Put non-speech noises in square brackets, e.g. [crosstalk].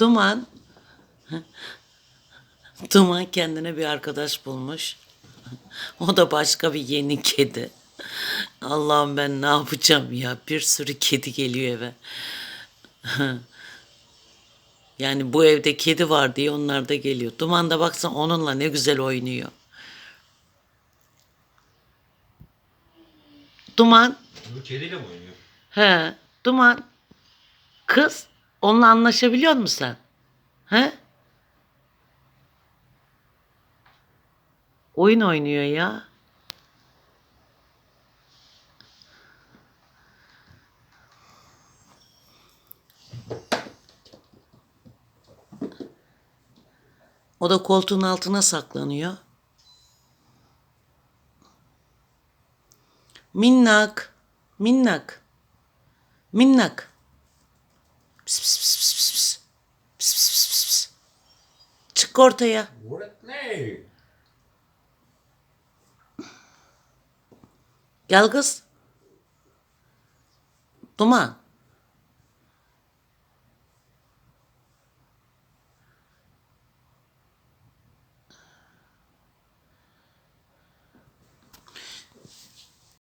Duman. [laughs] Duman kendine bir arkadaş bulmuş. [laughs] O da başka bir yeni kedi. Allah'ım ben ne yapacağım ya? Bir sürü kedi geliyor eve. [laughs] Yani bu evde kedi var diye onlar da geliyor. Duman da baksana onunla ne güzel oynuyor. Duman. Bu kediyle mi oynuyor? He. Duman. Kız. Onunla anlaşabiliyor musun sen? He? Oyun oynuyor ya. O da koltuğun altına saklanıyor. Minnak. Minnak. Minnak. Pıs pıs pıs pıs pıs pıs. Pıs pıs pıs pıs pıs. Çık ortaya. Gel kız. Duman.